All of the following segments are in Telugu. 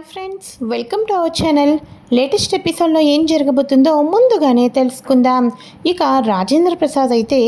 Hi friends welcome to our channel. Latest ఎపిసోడ్లో ఏం జరగబోతుందో ముందుగానే తెలుసుకుందాం. ఇక రాజేంద్ర ప్రసాద్ అయితే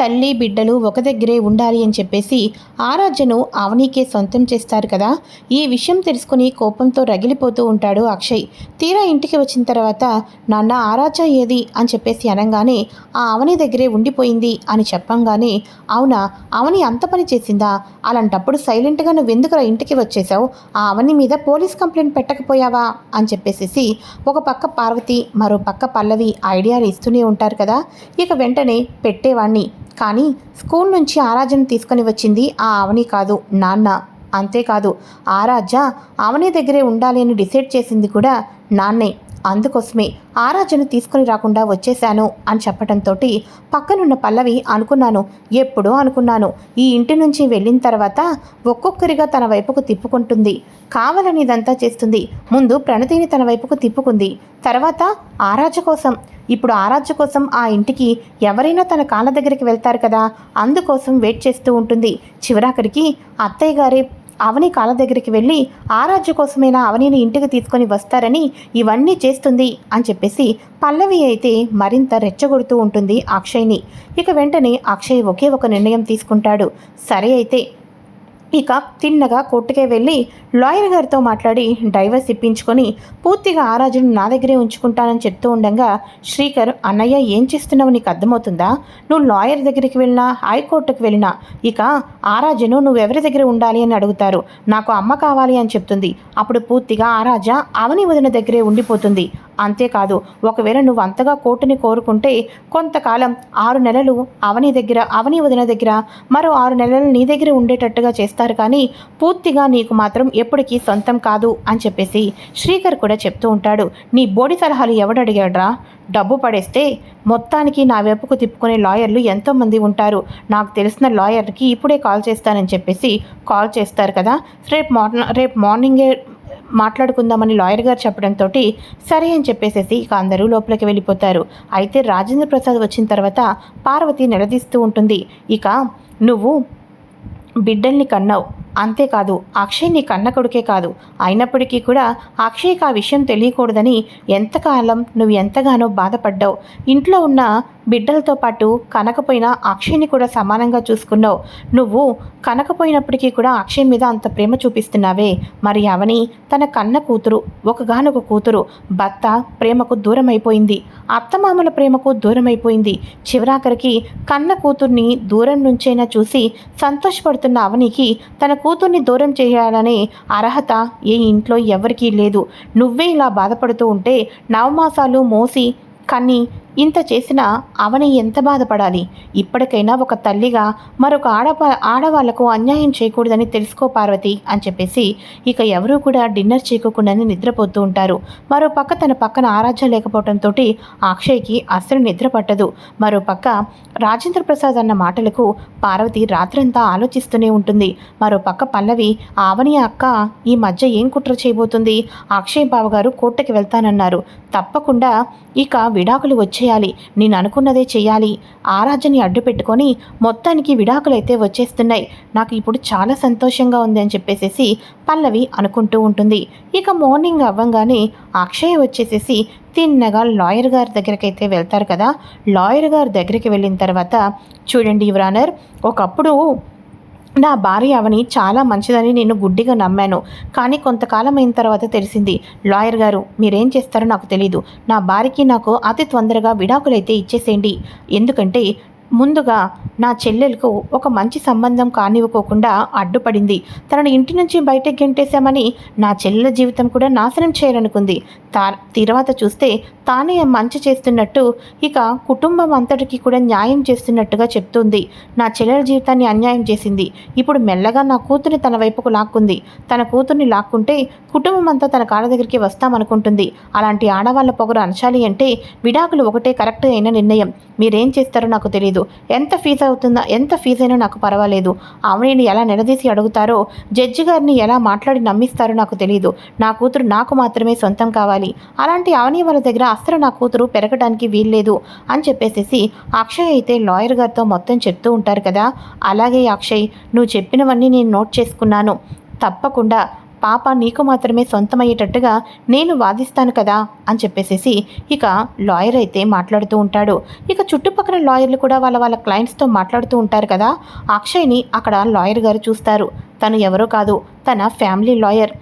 తల్లి బిడ్డలు ఒక దగ్గరే ఉండాలి అని చెప్పేసి ఆరాధ్యను అవనీకే సొంతం చేస్తారు కదా. ఈ విషయం తెలుసుకుని కోపంతో రగిలిపోతూ ఉంటాడు అక్షయ్. తీరా ఇంటికి వచ్చిన తర్వాత నాన్న ఆరాధ్య ఏది? అని చెప్పేసి అనగానే ఆ అవని దగ్గరే ఉండిపోయింది అని చెప్పంగానే అవునా అవని అంత పని చేసిందా? అలాంటప్పుడు సైలెంట్గా నువ్వెందుకురా ఇంటికి వచ్చేసావు? ఆ అవని మీద పోలీస్ కంప్లైంట్ పెట్టకపోయావా? అని చెప్పేసేసి ఒక పక్క పార్వతి మరో పక్క పల్లవి ఐడియాలు ఇస్తూనే ఉంటారు కదా. ఇక వెంటనే పెట్టేవాణ్ణి. కానీ స్కూల్ నుంచి ఆరాధ్యను తీసుకొని వచ్చింది ఆ అవని కాదు నాన్న. అంతేకాదు ఆరాధ్య అవని దగ్గరే ఉండాలి అని డిసైడ్ చేసింది కూడా నాన్నే. అందుకోసమే ఆరాజను తీసుకొని రాకుండా వచ్చేశాను అని చెప్పడంతో పక్కనున్న పల్లవి అనుకున్నాను. ఎప్పుడో అనుకున్నాను. ఈ ఇంటి నుంచి వెళ్ళిన తర్వాత ఒక్కొక్కరిగా తన వైపుకు తిప్పుకుంటుంది. కావాలని ఇదంతా చేస్తుంది. ముందు ప్రణతిని తన వైపుకు తిప్పుకుంది. తర్వాత ఆరాజ కోసం. ఇప్పుడు ఆరాధ్య కోసం ఆ ఇంటికి ఎవరైనా తన కాళ్ళ దగ్గరికి వెళ్తారు కదా. అందుకోసం వెయిట్ చేస్తూ ఉంటుంది. చివరాఖరికి అత్తయ్య గారే అవని కాళ్ళ దగ్గరికి వెళ్ళి ఆరాధ్య కోసమైనా అవనిని ఇంటికి తీసుకొని వస్తారని ఇవన్నీ చేస్తుంది అని చెప్పేసి పల్లవి అయితే మరింత రెచ్చగొడుతూ ఉంటుంది అక్షయ్ని. ఇక వెంటనే అక్షయ్ ఒకే ఒక నిర్ణయం తీసుకుంటాడు. సరే అయితే ఇక తిన్నగా కోర్టుకే వెళ్ళి లాయర్ గారితో మాట్లాడి డైవర్స్ ఇప్పించుకొని పూర్తిగా ఆరాజును నా దగ్గరే ఉంచుకుంటానని చెప్తూ ఉండగా శ్రీకర్ అన్నయ్య ఏం చేస్తున్నావు? నీకు అర్థమవుతుందా? నువ్వు లాయర్ దగ్గరికి వెళ్ళినా హైకోర్టుకు వెళ్ళినా ఇక ఆరాజును నువ్వెవరి దగ్గర ఉండాలి అని అడుగుతారు. నాకు అమ్మ కావాలి అని చెప్తుంది. అప్పుడు పూర్తిగా ఆరాజ అవని వదిన దగ్గరే ఉండిపోతుంది. అంతేకాదు ఒకవేళ నువ్వు అంతగా కోర్టుని కోరుకుంటే కొంతకాలం ఆరు నెలలు అవని దగ్గర అవని వదిన దగ్గర మరో ఆరు నెలలు నీ దగ్గర ఉండేటట్టుగా చేస్తారు కానీ పూర్తిగా నీకు మాత్రం ఎప్పటికీ సొంతం కాదు అని చెప్పేసి శ్రీకర్ కూడా చెప్తూ ఉంటాడు. నీ బోడి సలహాలు ఎవడడిగాడ్రా డబ్బు పడేస్తే మొత్తానికి నా వైపుకు తిప్పుకునే లాయర్లు ఎంతోమంది ఉంటారు. నాకు తెలిసిన లాయర్కి ఇప్పుడే కాల్ చేస్తానని చెప్పేసి కాల్ చేస్తారు కదా. రేపు మార్నింగ్ రేపు మార్నింగే మాట్లాడుకుందామని లాయర్ గారు చెప్పడంతో సరే అని చెప్పేసేసి ఇక అందరూ లోపలికి వెళ్ళిపోతారు. అయితే రాజేంద్ర ప్రసాద్ వచ్చిన తర్వాత పార్వతి నిలదీస్తూ ఉంటుంది. ఇక నువ్వు బిడ్డల్ని కన్నావు. అంతేకాదు అక్షయ్ నీ కన్న కొడుకే కాదు. అయినప్పటికీ కూడా అక్షయ్కి ఆ విషయం తెలియకూడదని ఎంతకాలం నువ్వు ఎంతగానో బాధపడ్డావు. ఇంట్లో ఉన్న బిడ్డలతో పాటు కనకపోయినా అక్షయ్ని కూడా సమానంగా చూసుకున్నావు. నువ్వు కనకపోయినప్పటికీ కూడా అక్షయ్ మీద అంత ప్రేమ చూపిస్తున్నావే. మరి అవని తన కన్న కూతురు ఒకగానొక కూతురు భర్త ప్రేమకు దూరం అయిపోయింది అత్తమామల ప్రేమకు దూరం అయిపోయింది చివరాఖరికి కన్న కూతుర్ని దూరం నుంచైనా చూసి సంతోషపడుతున్న అవనికి తన కూతుర్ని దూరం చేయాలనే అర్హత ఏ ఇంట్లో ఎవరికీ లేదు. నువ్వే ఇలా బాధపడుతూ ఉంటే నవమాసాలు మోసి కన్ని ఇంత చేసినా అవని ఎంత బాధపడాలి? ఇప్పటికైనా ఒక తల్లిగా మరొక ఆడప ఆడవాళ్ళకు అన్యాయం చేయకూడదని తెలుసుకో పార్వతి అని చెప్పేసి ఇక ఎవరూ కూడా డిన్నర్ చేయకుండానే నిద్రపోతూ ఉంటారు. మరో పక్క తన పక్కన ఆరాధ్యం లేకపోవడంతో అక్షయ్కి అస్సలు నిద్ర పట్టదు. మరో పక్క రాజేంద్ర ప్రసాద్ అన్న మాటలకు పార్వతి రాత్రంతా ఆలోచిస్తూనే ఉంటుంది. మరో పక్క పల్లవి ఆవని అక్క ఈ మధ్య ఏం కుట్ర చేయబోతుంది? అక్షయ్ బావగారు కోర్టుకి వెళ్తానన్నారు. తప్పకుండా ఇక విడాకులు చేయాలి. నేను అనుకున్నదే చేయాలి ఆరాధ్యని అడ్డు పెట్టుకొని మొత్తానికి విడాకులైతే వచ్చేస్తున్నాయి. నాకు ఇప్పుడు చాలా సంతోషంగా ఉంది అని చెప్పేసేసి పల్లవి అనుకుంటూ ఉంటుంది. ఇక మార్నింగ్ అవ్వంగానే అక్షయ్ వచ్చేసేసి తిన్నగా లాయర్ గారి దగ్గరికి అయితే వెళ్తారు కదా. లాయర్ గారి దగ్గరికి వెళ్ళిన తర్వాత చూడండి యువరానర్ ఒకప్పుడు నా భార్య అవని చాలా మంచిదని నేను గుడ్డిగా నమ్మాను. కానీ కొంతకాలం అయిన తర్వాత తెలిసింది. లాయర్ గారు మీరేం చేస్తారో నాకు తెలీదు. నా భార్యకి నాకు అతి తొందరగా విడాకులైతే ఇచ్చేసేయండి. ఎందుకంటే ముందుగా నా చెల్లెలకు ఒక మంచి సంబంధం కానివ్వకోకుండా అడ్డుపడింది. తనను ఇంటి నుంచి బయటకు గెంటేశామని నా చెల్లెల జీవితం కూడా నాశనం చేయాలనుకుంది. తా తర్వాత చూస్తే తానే మంచి చేస్తున్నట్టు ఇక కుటుంబం అంతటికి కూడా న్యాయం చేస్తున్నట్టుగా చెప్తుంది. నా చెల్లెల జీవితాన్ని అన్యాయం చేసింది. ఇప్పుడు మెల్లగా నా కూతుర్ని తన వైపుకు లాక్కుంది. తన కూతుర్ని లాక్కుంటే కుటుంబం అంతా తన కాళ్ళ దగ్గరికి వస్తామనుకుంటుంది. అలాంటి ఆడవాళ్ళ పొగరు అనచాలి అంటే విడాకులు ఒకటే కరెక్ట్ అయిన నిర్ణయం. మీరేం చేస్తారో నాకు తెలియదు ఎంత ఫీజు అవుతుందా ఎంత ఫీజు అయినా నాకు పర్వాలేదు. ఆమెను ఎలా నిలదీసి అడుగుతారో జడ్జి గారిని ఎలా మాట్లాడి నమ్మిస్తారో నాకు తెలియదు నా కూతురు నాకు మాత్రమే సొంతం కావాలి. అలాంటి అవని వాళ్ళ దగ్గర అస్సలు నా కూతురు పెరగడానికి వీల్లేదు అని చెప్పేసేసి అక్షయ్ అయితే లాయర్ గారితో మొత్తం చెప్తూ ఉంటారు కదా. అలాగే అక్షయ్ నువ్వు చెప్పినవన్నీ నేను నోట్ చేసుకున్నాను. తప్పకుండా పాప నీకు మాత్రమే సొంతమయ్యేటట్టుగా నేను వాదిస్తాను కదా అని చెప్పేసేసి ఇక లాయర్ అయితే మాట్లాడుతూ ఉంటాడు. ఇక చుట్టుపక్కల లాయర్లు కూడా వాళ్ళ వాళ్ళ క్లయింట్స్తో మాట్లాడుతూ ఉంటారు కదా. అక్షయ్ని అక్కడ లాయర్ గారు చూస్తారు. తను ఎవరో కాదు తన ఫ్యామిలీ లాయర్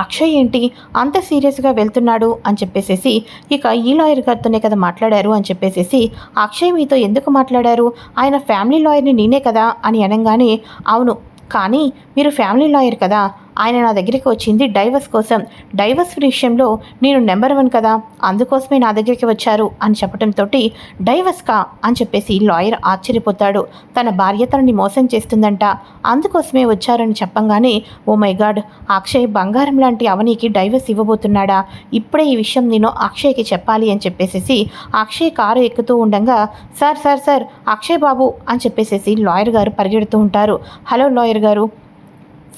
అక్షయ్ ఏంటి? అంత సీరియస్గా వెళ్తున్నాడు అని చెప్పేసేసి ఇక ఈ లాయర్ గారితోనే కదా మాట్లాడారు అని చెప్పేసేసి అక్షయ్ మీతో ఎందుకు మాట్లాడారు? ఆయన ఫ్యామిలీ లాయర్ని నేనే కదా అని అనగానే అవును కానీ మీరు ఫ్యామిలీ లాయర్ కదా. ఆయన నా దగ్గరికి వచ్చింది డైవర్స్ కోసం. డైవర్స్ విషయంలో నేను నెంబర్ వన్ కదా అందుకోసమే నా దగ్గరికి వచ్చారు అని చెప్పడంతో డైవర్స్ కా అని చెప్పేసి లాయర్ ఆశ్చర్యపోతాడు. తన భార్య తనని మోసం చేస్తుందంట. అందుకోసమే వచ్చారని చెప్పంగానే ఓ మై గాడ్ అక్షయ్ బంగారం లాంటి అవనికి డైవర్స్ ఇవ్వబోతున్నాడా? ఇప్పుడే ఈ విషయం నేను అక్షయ్కి చెప్పాలి అని చెప్పేసేసి అక్షయ్ కారు ఎక్కుతూ ఉండగా sir sir sir Akshay Babu అని చెప్పేసేసి లాయర్ గారు పరిగెడుతూ ఉంటారు. హలో లాయర్ గారు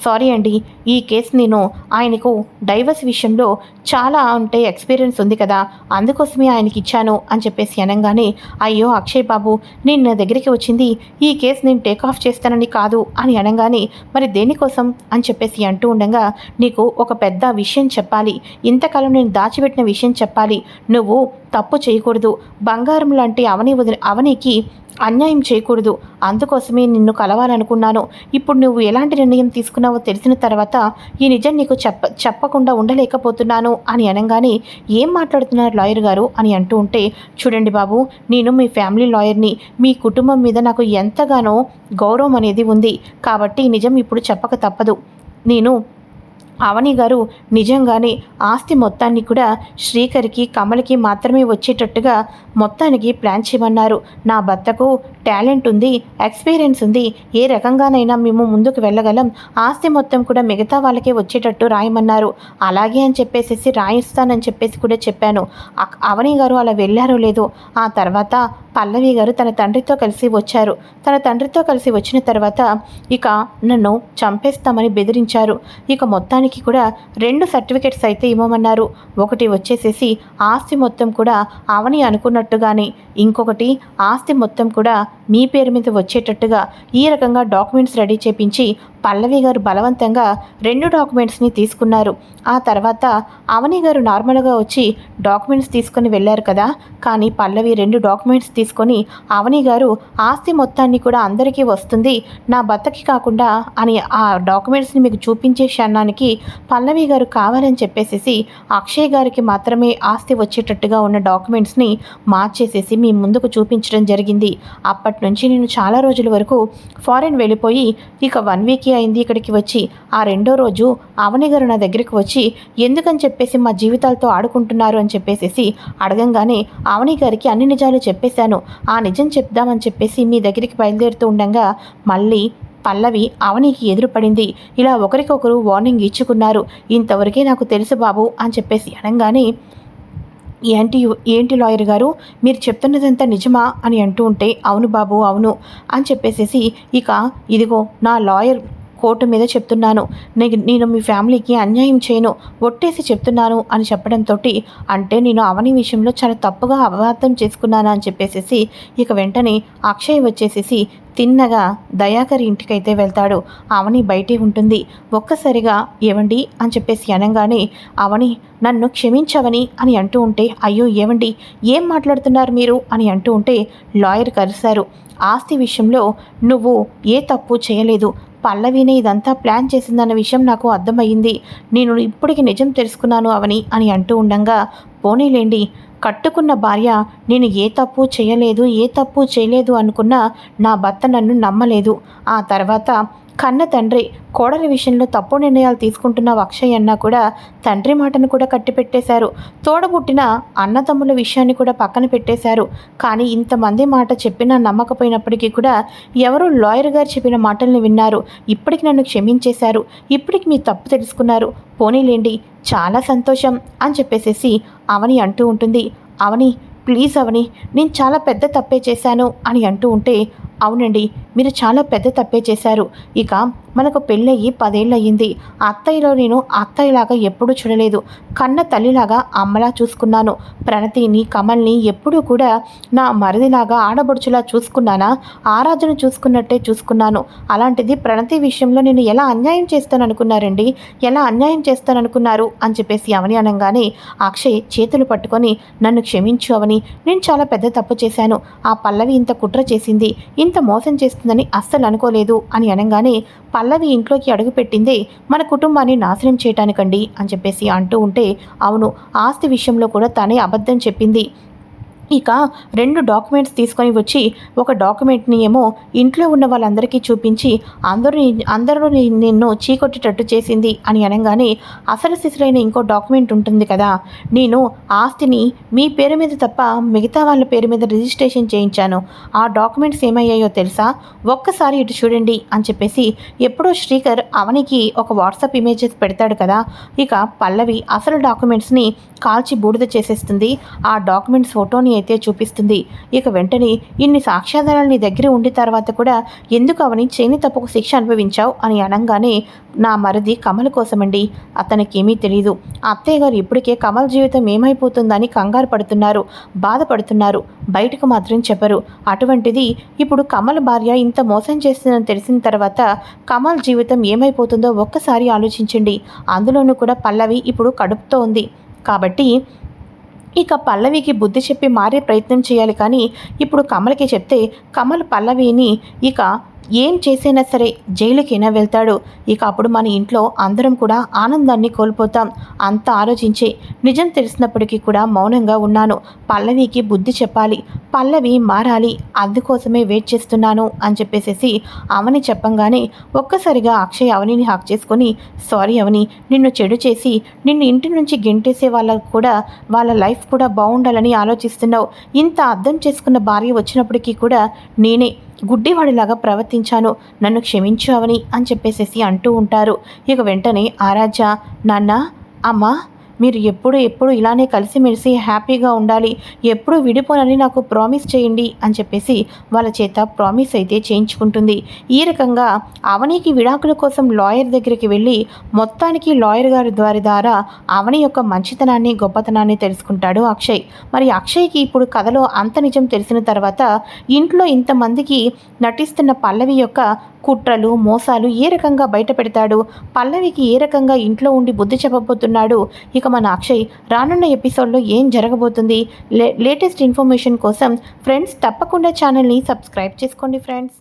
సారీ అండి ఈ కేసు నేను ఆయనకు డైవర్స్ విషయంలో చాలా అంటే ఎక్స్పీరియన్స్ ఉంది కదా అందుకోసమే ఆయనకి ఇచ్చాను అని చెప్పేసి అనగానే అయ్యో అక్షయ్ బాబు నేను నా దగ్గరికి వచ్చింది ఈ కేసు నేను టేక్ ఆఫ్ చేస్తానని కాదు అని అనగానే మరి దేనికోసం అని చెప్పేసి అంటూ ఉండగా నీకు ఒక పెద్ద విషయం చెప్పాలి ఇంతకాలం నేను దాచిపెట్టిన విషయం చెప్పాలి నువ్వు తప్పు చేయకూడదు బంగారం లాంటి అవని వదిలి అవనికి అన్యాయం చేయకూడదు. అందుకోసమే నిన్ను కలవాలనుకున్నాను. ఇప్పుడు నువ్వు ఎలాంటి నిర్ణయం తీసుకున్నావో తెలిసిన తర్వాత ఈ నిజం నీకు చెప్ప చెప్పకుండా ఉండలేకపోతున్నాను అని అనగానే ఏం మాట్లాడుతున్నారు లాయర్ గారు అని అంటూ ఉంటే చూడండి బాబు నేను మీ ఫ్యామిలీ లాయర్ని మీ కుటుంబం మీద నాకు ఎంతగానో గౌరవం అనేది ఉంది. కాబట్టి ఈ నిజం ఇప్పుడు చెప్పక తప్పదు. నేను అవని గారు నిజంగానే ఆస్తి మొత్తాన్ని కూడా శ్రీకర్కి కమలకి మాత్రమే వచ్చేటట్టుగా మొత్తానికి ప్లాన్ చేయమన్నారు. నా భర్తకు టాలెంట్ ఉంది ఎక్స్పీరియన్స్ ఉంది ఏ రకంగానైనా మేము ముందుకు వెళ్ళగలం. ఆస్తి మొత్తం కూడా మిగతా వాళ్ళకే వచ్చేటట్టు రాయమన్నారు. అలాగే అని చెప్పేసి రాయిస్తానని చెప్పేసి కూడా చెప్పాను. అవని గారు అలా వెళ్ళారో లేదో ఆ తర్వాత పల్లవి గారు తన తండ్రితో కలిసి వచ్చారు. తన తండ్రితో కలిసి వచ్చిన తర్వాత ఇక నన్ను చంపేస్తామని బెదిరించారు. ఇక మొత్తాన్ని మొత్తానికి కూడా రెండు సర్టిఫికెట్స్ అయితే ఇవ్వమన్నారు. ఒకటి వచ్చేసేసి ఆస్తి మొత్తం కూడా అవని అనుకున్నట్టుగానే ఇంకొకటి ఆస్తి మొత్తం కూడా మీ పేరు మీద వచ్చేటట్టుగా ఈ రకంగా డాక్యుమెంట్స్ రెడీ చేపించి పల్లవి గారు బలవంతంగా రెండు డాక్యుమెంట్స్ని తీసుకున్నారు. ఆ తర్వాత అవని గారు నార్మల్గా వచ్చి డాక్యుమెంట్స్ తీసుకొని వెళ్ళారు కదా. కానీ పల్లవి రెండు డాక్యుమెంట్స్ తీసుకొని అవని గారు ఆస్తి మొత్తాన్ని కూడా అందరికీ వస్తుంది నా భర్తకి కాకుండా అని ఆ డాక్యుమెంట్స్ని మీకు చూపించే క్షణానికి పల్లవి గారు కావాలని చెప్పేసేసి అక్షయ్ గారికి మాత్రమే ఆస్తి వచ్చేటట్టుగా ఉన్న డాక్యుమెంట్స్ని మార్చేసేసి మీ ముందుకు చూపించడం జరిగింది. అప్పటి నుంచి నేను చాలా రోజుల వరకు ఫారెన్ వెళ్ళిపోయి ఇక వన్ వీక్ అయింది ఇక్కడికి వచ్చి. ఆ రెండో రోజు అవని గారు నా దగ్గరికి వచ్చి ఎందుకని చెప్పేసి మా జీవితాలతో ఆడుకుంటున్నారు? అని చెప్పేసి అడగంగానే అవని గారికి అన్ని నిజాలు చెప్పేశాను. ఆ నిజం చెప్దామని చెప్పేసి మీ దగ్గరికి బయలుదేరుతూ ఉండగా మళ్ళీ పల్లవి అవనికి ఎదురుపడింది. ఇలా ఒకరికొకరు వార్నింగ్ ఇచ్చుకున్నారు. ఇంతవరకే నాకు తెలుసు బాబు అని చెప్పేసి అనగానే ఏంటి ఏంటి లాయర్ గారు? మీరు చెప్తున్నదంతా నిజమా? అని అంటూ ఉంటే అవును బాబు అవును అని చెప్పేసేసి ఇక ఇదిగో నా లాయర్ కోర్టు మీద చెప్తున్నాను. నేను నేను మీ ఫ్యామిలీకి అన్యాయం చేయను. ఒట్టేసి చెప్తున్నాను అని చెప్పడంతో అంటే నేను అవని విషయంలో చాలా తప్పుగా అపార్థం చేసుకున్నాను అని చెప్పేసేసి ఇక వెంటనే అక్షయ్ వచ్చేసేసి తిన్నగా దయాకర్ ఇంటికైతే వెళ్తాడు. అవని బయటే ఉంటుంది. ఒక్కసారిగా ఏవండి? అని చెప్పేసి అనగానే అవని నన్ను క్షమించవని అని అంటూ ఉంటే అయ్యో ఏవండి? ఏం మాట్లాడుతున్నారు మీరు? అని అంటూ ఉంటే లాయర్ కలిశారు ఆస్తి విషయంలో నువ్వు ఏ తప్పు చేయలేదు. పల్లవినే ఇదంతా ప్లాన్ చేసిందన్న విషయం నాకు అర్థమయ్యింది. నేను ఇప్పటికి నిజం తెలుసుకున్నాను అవని అని అంటూ ఉండంగా పోనీలేండి కట్టుకున్న భార్య నేను ఏ తప్పు చేయలేదు ఏ తప్పు చేయలేదు అనుకున్నా నా భర్త నన్ను నమ్మలేదు. ఆ తర్వాత కన్న తండ్రి కోడలి విషయంలో తప్పు నిర్ణయాలు తీసుకుంటున్న అక్షయ్ అన్న కూడా తండ్రి మాటను కూడా కట్టిపెట్టేశారు. తోడబుట్టిన అన్నతమ్ముల విషయాన్ని కూడా పక్కన పెట్టేశారు. కానీ ఇంతమంది మాట చెప్పినా నమ్మకపోయినప్పటికీ కూడా ఎవరు లాయర్ గారు చెప్పిన మాటల్ని విన్నారు. ఇప్పటికి నన్ను క్షమించేశారు. ఇప్పటికి మీ తప్పు తెలుసుకున్నారు. పోనీలేండి చాలా సంతోషం అని చెప్పేసేసి అవని అంటూ ఉంటుంది. అవని ప్లీజ్ అవని నేను చాలా పెద్ద తప్పే చేశాను అని అంటూ ఉంటే అవునండి మీరు చాలా పెద్ద తప్పే చేశారు. ఇక మనకు పెళ్ళయ్యి పదేళ్ళయ్యింది. అత్తయ్యలో నేను అత్తయ్యలాగా ఎప్పుడూ చూడలేదు. కన్న తల్లిలాగా అమ్మలా చూసుకున్నాను. ప్రణతిని కమల్ని ఎప్పుడూ కూడా నా మరిదిలాగా ఆడబడుచులా చూసుకున్నానా? ఆరాధన చూసుకున్నట్టే చూసుకున్నాను. అలాంటిది ప్రణతి విషయంలో నేను ఎలా అన్యాయం చేస్తాననుకున్నారండి? ఎలా అన్యాయం చేస్తాననుకున్నారు? అని చెప్పేసి అవని అనగానే అక్షయ్ చేతులు పట్టుకొని నన్ను క్షమించు అవని నేను చాలా పెద్ద తప్పు చేశాను. ఆ పల్లవి ఇంత కుట్ర చేసింది. ఇంత ఇంత మోసం చేస్తుందని అస్సలు అనుకోలేదు అని అనగానే పల్లవి ఇంట్లోకి అడుగుపెట్టిందే మన కుటుంబాన్ని నాశనం చేయటానికండి అని చెప్పేసి అంటూ ఉంటే అవును ఆస్తి విషయంలో కూడా తనే అబద్ధం చెప్పింది. ఇక రెండు డాక్యుమెంట్స్ తీసుకొని వచ్చి ఒక డాక్యుమెంట్ని ఏమో ఇంట్లో ఉన్న వాళ్ళందరికీ చూపించి అందరూ అందరూ నిన్ను చీకొట్టేటట్టు చేసింది అని అనగానే అసలు శిశులైన ఇంకో డాక్యుమెంట్ ఉంటుంది కదా. నేను ఆస్తిని మీ పేరు మీద తప్ప మిగతా వాళ్ళ పేరు మీద రిజిస్ట్రేషన్ చేయించాను. ఆ డాక్యుమెంట్స్ ఏమయ్యాయో తెలుసా? ఒక్కసారి ఇటు చూడండి అని చెప్పేసి ఎప్పుడో శ్రీకర్ అవనికి ఒక వాట్సాప్ ఇమేజెస్ పెడతాడు కదా. ఇక పల్లవి అసలు డాక్యుమెంట్స్ని కాల్చి బూడిద చేసేస్తుంది. ఆ డాక్యుమెంట్స్ ఫోటోని అయితే చూపిస్తుంది. ఇక వెంటనే ఇన్ని సాక్ష్యాధారాలు నీ దగ్గర ఉండి తర్వాత కూడా ఎందుకు అవని చేని తప్పుకు శిక్ష అనుభవించావు అని అనగానే నా మరిది కమల్ కోసమండి. అతనికి ఏమీ తెలియదు అత్తయ్య గారు ఇప్పటికే కమల్ జీవితం ఏమైపోతుందని కంగారు పడుతున్నారు బాధపడుతున్నారు. బయటకు మాత్రం చెప్పరు. అటువంటిది ఇప్పుడు కమల్ భార్య ఇంత మోసం చేస్తుందని తెలిసిన తర్వాత కమల్ జీవితం ఏమైపోతుందో ఒక్కసారి ఆలోచించండి. అందులోనూ కూడా పల్లవి ఇప్పుడు కడుపుతో ఉంది. కాబట్టి ఇక పల్లవికి బుద్ధి చెప్పి మారే ప్రయత్నం చేయాలి కానీ ఇప్పుడు కమల్కి చెప్తే కమల్ పల్లవిని ఇక ఏం చేసైనా సరే జైలుకైనా వెళ్తాడు. ఇక అప్పుడు మన ఇంట్లో అందరం కూడా ఆనందాన్ని కోల్పోతాం. అంత ఆలోచించే నిజం తెలిసినప్పటికీ కూడా మౌనంగా ఉన్నాను. పల్లవికి బుద్ధి చెప్పాలి. పల్లవి మారాలి. అందుకోసమే వెయిట్ చేస్తున్నాను అని చెప్పేసేసి అవని చెప్పంగానే ఒక్కసారిగా అక్షయ్ అవనిని హాక్ చేసుకొని సారీ అవని నిన్ను చెడు చేసి నిన్ను ఇంటి నుంచి గెంటేసే వాళ్ళకు కూడా వాళ్ళ లైఫ్ కూడా బాగుండాలని ఆలోచిస్తున్నావు. ఇంత అర్థం చేసుకున్న భార్య వచ్చినప్పటికీ కూడా నేనే గుడ్డివాడిలాగా ప్రవర్తించాను. నన్ను క్షమించావని అని చెప్పేసేసి అంటూ ఉంటారు. ఇక వెంటనే ఆరాధ్య నాన్న అమ్మ మీరు ఎప్పుడు ఎప్పుడు ఇలానే కలిసిమెలిసి హ్యాపీగా ఉండాలి ఎప్పుడు విడిపోనని నాకు ప్రామిస్ చేయండి అని చెప్పేసి వాళ్ళ చేత ప్రామిస్ అయితే చేయించుకుంటుంది. ఈ రకంగా అవనికి విడాకుల కోసం లాయర్ దగ్గరికి వెళ్ళి మొత్తానికి లాయర్ గారి ద్వారా ద్వారా అవని యొక్క మంచితనాన్ని గొప్పతనాన్ని తెలుసుకుంటాడు అక్షయ్. మరి అక్షయ్కి ఇప్పుడు కథలో అంత నిజం తెలిసిన తర్వాత ఇంట్లో ఇంతమందికి నటిస్తున్న పల్లవి యొక్క కుట్రలు మోసాలు ఏ రకంగా బయట పెడతాడు? పల్లవికి ఏ రకంగా ఇంట్లో ఉండి బుద్ధి చెప్పబోతున్నాడు? ఇక మన అక్షయ్ రానున్న ఎపిసోడ్లో ఏం జరగబోతుంది? లే లేటెస్ట్ ఇన్ఫర్మేషన్ కోసం ఫ్రెండ్స్ తప్పకుండా ఛానల్ని సబ్స్క్రైబ్ చేసుకోండి ఫ్రెండ్స్.